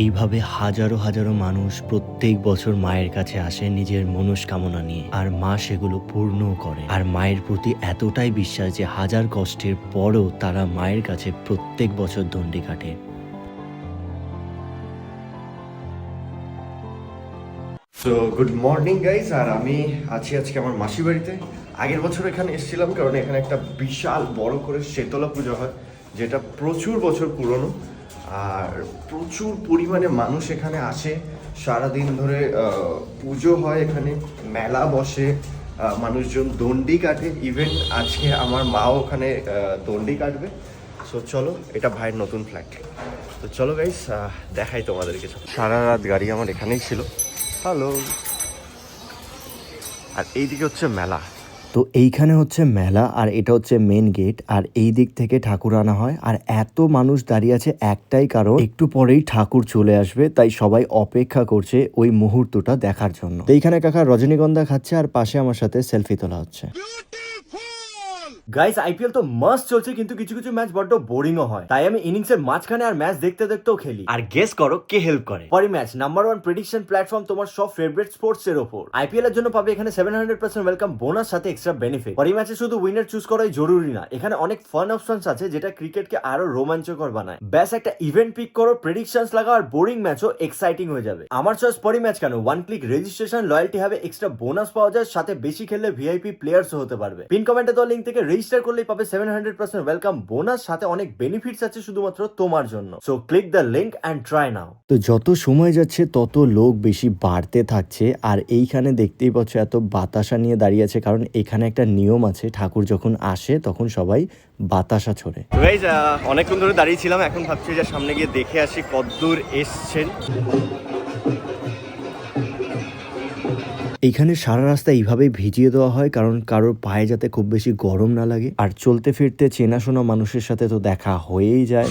এইভাবে হাজারো হাজারো মানুষ প্রত্যেক বছর মায়ের কাছে আসে নিজের মনস্কামনা নিয়ে। আর মা সেগুলো পূর্ণও করে। আর মায়ের প্রতি এতটাই বিশ্বাস যে হাজার কষ্টের পরও তারা মায়ের কাছে প্রত্যেক বছর দণ্ডি কাটে। সো গুড মর্নিং গাইস আর আমি আছি আজকে আমার মাসি বাড়িতে। আগের বছর এখানে এসেছিলাম, কারণ এখানে একটা বিশাল বড় করে শেতলা পুজো হয়, যেটা প্রচুর বছর পুরনো। আর প্রচুর পরিমাণে মানুষ এখানে আসে। সারাদিন ধরে পুজো হয় এখানে, মেলা বসে মানুষজন দণ্ডি কাটে। ইভেন আজকে আমার মাও ওখানে দণ্ডি কাটবে। সো চলো, এটা ভাইয়ের নতুন ফ্ল্যাট তো চলো গাইস দেখাই তোমাদেরকে সারা রাত গাড়ি আমার এখানেই ছিল। হ্যালো আর এইদিকে হচ্ছে মেলা। তো এইখানে হচ্ছে মেলা আর এটা হচ্ছে মেন গেট আর এই দিক থেকে ঠাকুর আনা হয়। আর এত মানুষ দাঁড়িয়ে আছে একটাই কারণ, একটু পরেই ঠাকুর চলে আসবে, তাই সবাই অপেক্ষা করছে ওই মুহূর্তটা দেখার জন্য। এইখানে কাকা রজনীগন্ধা খাচ্ছে আর পাশে আমার সাথে সেলফি তোলা হচ্ছে। গাইস আইপিএল তো মাস্ট চলছে কিন্তু কিছু কিছু ম্যাচ বড্ড বোরিংও হয়। তাই আমি ইনিংসের মাঝখানে আর ম্যাচ দেখতে দেখতেও খেলি। আর গেস করো কে হেল্প করে। Parimatch number one prediction platform তোমার সব ফেভারিট স্পোর্টস এর ওপর। আইপিএল এর জন্য পাবে এখানে seven hundred percent welcome bonus সাথে এক্সট্রা বেনিফিট পরি ম্যাচে শুধু উইনার চুজ করাই জরুরি না এখানে অনেক ফান অপশনস আছে যেটা ক্রিকেটকে আরও রোমাঞ্চকর বানায়। ব্যাস একটা ইভেন্ট পিক করো প্রেডিকশনস লাগাও আর বোরিং ম্যাচও এক্সাইটিং হয়ে যাবে। আমার চয়েস পরি ম্যাচ কেন? ওয়ান ক্লিক রেজিস্ট্রেশন লয়্যালটি হবে এক্সট্রা বোনাস পাওয়া যায় সাথে বেশি খেললে ভিআইপি প্লেয়ার্স হতে পারবে। পিন কমেন্টে দেওয়া লিঙ্ক থেকে রেজিস্টার করলেই পাবে seven hundred percent welcome bonus সাথে অনেক বেনিফিটস আছে শুধুমাত্র তোমার জন্য। So click the link and try now তো যত সময় যাচ্ছে তত লোক বেশি বাড়তে থাকছে আর এইখানে দেখতেই পাচ্ছ এত বাতাসা নিয়ে দাঁড়িয়ে আছে কারণ এখানে একটা নিয়ম আছে ঠাকুর যখন আসে তখন সবাই বাতাসা ছোড়ে। অনেকক্ষণ ধরে দাঁড়িয়ে ছিলাম এখন ভাবছি যে সামনে গিয়ে দেখে আসি কতদূর এসছেন। এইখানে সারা রাস্তা এইভাবেই ভিজিয়ে দেওয়া হয়, কারণ কারোর পায়ে যাতে খুব বেশি গরম না লাগে। আর চলতে ফিরতে চেনাশোনা মানুষের সাথে তো দেখা হয়েই যায়।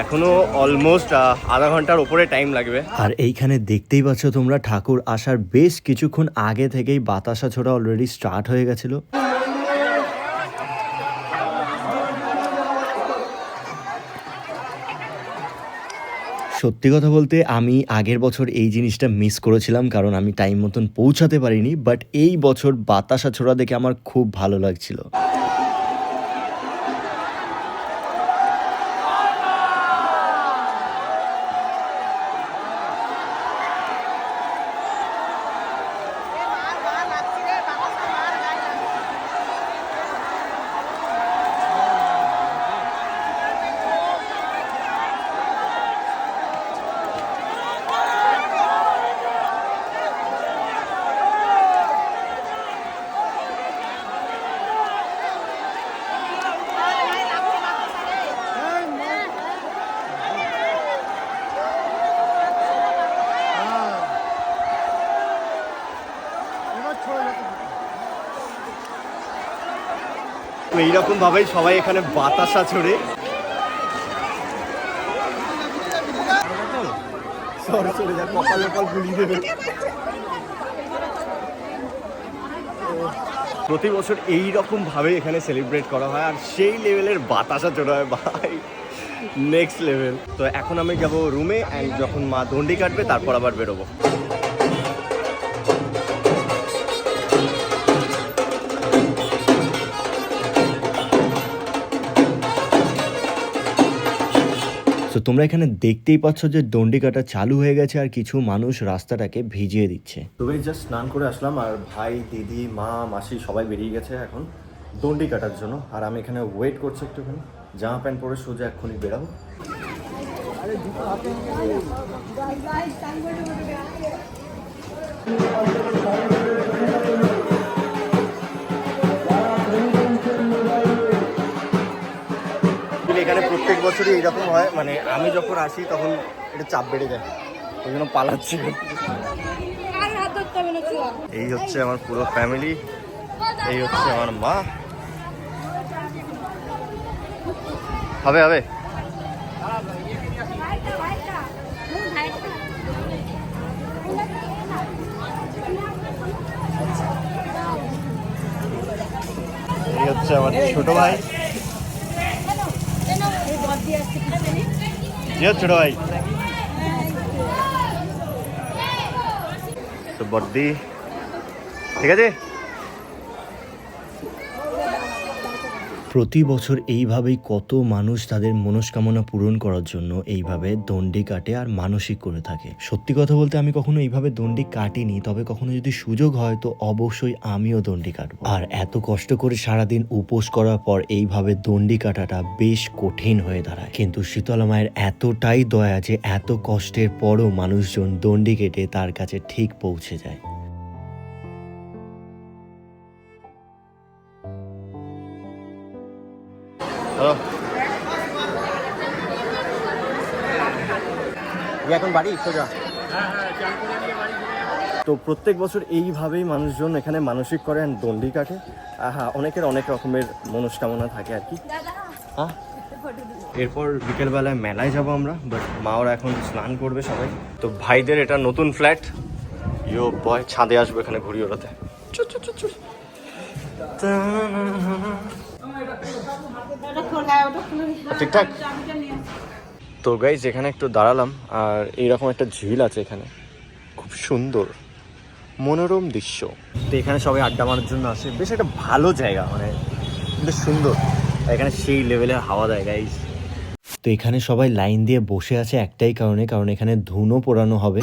এখনও অলমোস্ট আধা ঘণ্টার উপরে টাইম লাগবে। আর এইখানে দেখতেই পাচ্ছ তোমরা, ঠাকুর আসার বেশ কিছুক্ষণ আগে থেকেই বাতাসা ছোড়া অলরেডি স্টার্ট হয়ে গেছিল। সত্যি কথা বলতে, আমি আগের বছর এই জিনিসটা মিস করেছিলাম, কারণ আমি টাইম মতন পৌঁছাতে পারিনি বাট এই বছর বাতাসা ছোড়া দেখে আমার খুব ভালো লাগছিল। তো এইরকম ভাবেই সবাই এখানে বাতাসা ছড়ে প্রতি বছর এই রকম ভাবে এখানে সেলিব্রেট করা হয়, আর সেই লেভেলের বাতাসা চড়া হয়, ভাই। নেক্সট লেভেল তো এখন আমি যাব রুমে অ্যান্ড যখন মা দণ্ডি কাটবে, তারপর আবার বেরোবো। তো তোমরা এখানে দেখতেই পাচ্ছ যে দণ্ডি কাটা চালু হয়ে গেছে আর কিছু মানুষ রাস্তাটাকে ভিজিয়ে দিচ্ছে। তো ভাই জাস্ট স্নান করে আসলাম আর ভাই, দিদি, মা, মাসি সবাই বেরিয়ে গেছে এখন দণ্ডি কাটার জন্য। আর আমি এখানে ওয়েট করছি একটুখানি। জামা প্যান্ট পরে সোজা এক্ষুনি বেরাবো। কিন্তু প্রত্যেক বছরই এইরকম হয় মানে আমি যখন আসি তখন এটা চাপ বেড়ে যায়। ওই জন্য পালাচ্ছি। এই হচ্ছে আমার পুরো ফ্যামিলি এই হচ্ছে আমার মা। হবে হবে। এই হচ্ছে আমার ছোট ভাই। জি ছোট ভাই তো বর্দি। ঠিক আছে? প্রতি বছর এইভাবেই কত মানুষ তাদের মনস্কামনা পূরণ করার জন্য এইভাবে দণ্ডি কাটে আর মানসিক করে থাকে। সত্যি কথা বলতে আমি কখনো এইভাবে দণ্ডি কাটিনি, তবে কখনো যদি সুযোগ হয় তো অবশ্যই আমিও দণ্ডি কাটবো। আর এত কষ্ট করে সারাদিন উপোস করার পর এইভাবে দণ্ডি কাটাটা বেশ কঠিন হয়ে দাঁড়ায়। কিন্তু শীতলা মায়ের এতটাই দয়া যে এত কষ্টের পরও মানুষজন দণ্ডি কেটে তার কাছে ঠিক পৌঁছে যায়। এখন বাড়ি? সোজা। তো প্রত্যেক বছর এইভাবেই মানুষজন এখানে মানসিক করেন দণ্ডি কাটে। হ্যাঁ অনেকের অনেক রকমের মনস্কামনা থাকে আর কি। হ্যাঁ এরপর বিকেলবেলায় মেলায় যাব আমরা বাট মা ওরা এখন স্নান করবে সবাই। তো ভাইদের এটা নতুন ফ্ল্যাট ইয়ো বয় ছাদে আসবে এখানে ঘুরি ওড়াতে। চু। ঠিকঠাক তো গাইজ এখানে একটু দাঁড়ালাম, আর এইরকম একটা ঝিল আছে এখানে। খুব সুন্দর, মনোরম দৃশ্য। তো এখানে সবাই আড্ডা মারার জন্য আসে। বেশ একটা ভালো জায়গা মানে বেশ সুন্দর। এখানে সেই লেভেলের হাওয়া দেয় গাইজ তো এখানে সবাই লাইন দিয়ে বসে আছে একটাই কারণে, কারণ এখানে ধুনো পোড়ানো হবে।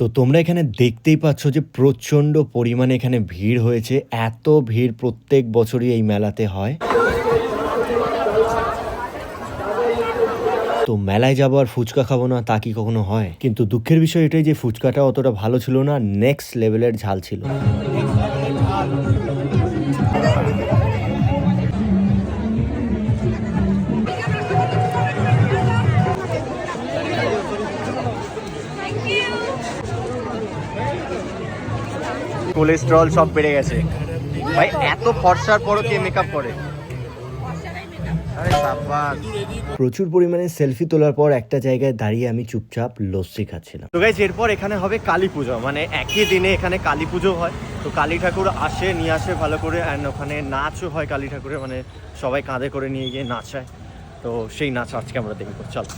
তো তোমরা এখানে দেখতেই পাচ্ছ যে প্রচণ্ড পরিমাণে এখানে ভিড় হয়েছে। এত ভিড় প্রত্যেক বছরই এই মেলাতে হয়। তো মেলায় যাব আর ফুচকা খাব না, তা কি কখনো হয়? কিন্তু দুঃখের বিষয় এটাই যে ফুচকাটা অতটা ভালো ছিল না নেক্সট লেভেলের ঝাল ছিল। কোলেস্ট্রল সব বেড়ে গেছে। ভাই এত ফর্সার পরও কে মেকআপ করে? প্রচুর পরিমাণে সেলফি তোলার পর একটা জায়গায় দাঁড়িয়ে আমি চুপচাপ লস্যি খাচ্ছিলাম। তো গাইজ এরপর এখানে হবে কালী পুজো। মানে একই দিনে এখানে কালী পুজো হয়। তো কালী ঠাকুর আসে নিয়ে আসে ভালো করে। অ্যান্ড ওখানে নাচও হয় কালী ঠাকুরের মানে সবাই কাঁধে করে নিয়ে গিয়ে নাচায়। তো সেই নাচ আজকে আমরা দেখব। চলো।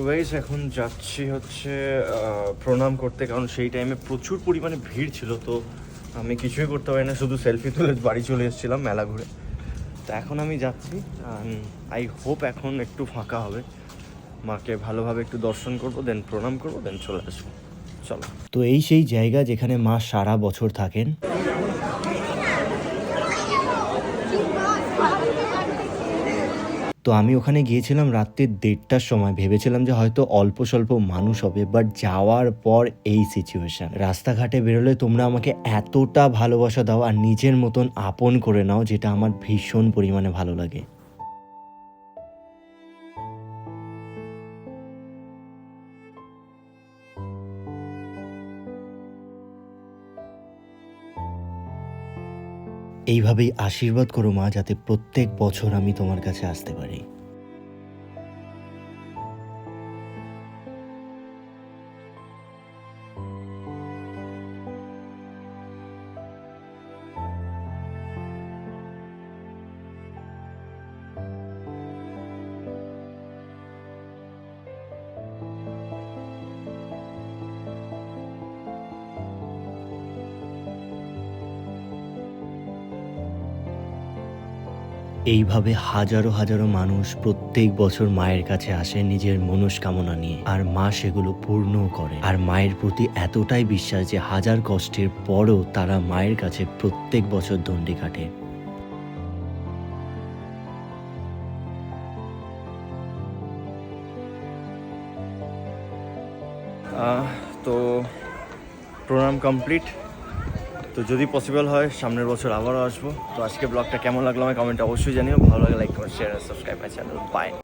তো এখন যাচ্ছি হচ্ছে প্রণাম করতে, কারণ সেই টাইমে প্রচুর পরিমাণে ভিড় ছিল, তো আমি কিছুই করতে পারি না, শুধু সেলফি তুলে বাড়ি চলে এসেছিলাম মেলা ঘুরে। তো এখন আমি যাচ্ছি আই হোপ এখন একটু ফাঁকা হবে। মাকে ভালোভাবে একটু দর্শন করব দেন প্রণাম করব দেন চলে আসব। চলো। তো এই সেই জায়গা যেখানে মা সারা বছর থাকেন। তো আমি ওখানে গিয়েছিলাম রাত্রির দেড়টার সময়। ভেবেছিলাম যে হয়তো অল্প স্বল্প মানুষ হবে বাট যাওয়ার পর এই সিচুয়েশন রাস্তাঘাটে বেরোলে তোমরা আমাকে এতটা ভালোবাসা দাও আর নিজের মতন আপন করে নাও, যেটা আমার ভীষণ পরিমাণে ভালো লাগে। এইভাবেই আশীর্বাদ করো মা যাতে প্রত্যেক বছর আমি তোমার কাছে আসতে পারি। এইভাবে হাজারো হাজারো মানুষ প্রত্যেক বছর মায়ের কাছে আসে নিজের মনস্কামনা নিয়ে। আর মা সেগুলো পূর্ণও করে। আর মায়ের প্রতি এতটাই বিশ্বাস যে হাজার কষ্টের পরও তারা মায়ের কাছে প্রত্যেক বছর দণ্ডি কাটে। তো প্রোগ্রাম কমপ্লিট। তো যদি পসিবল হয়, সামনের বছর আবারও আসব। তো আজকে ব্লগটা কেমন লাগল আমার কমেন্টটা অবশ্যই জানিও। ভালো লাগে লাইক করো share subscribe my channel bye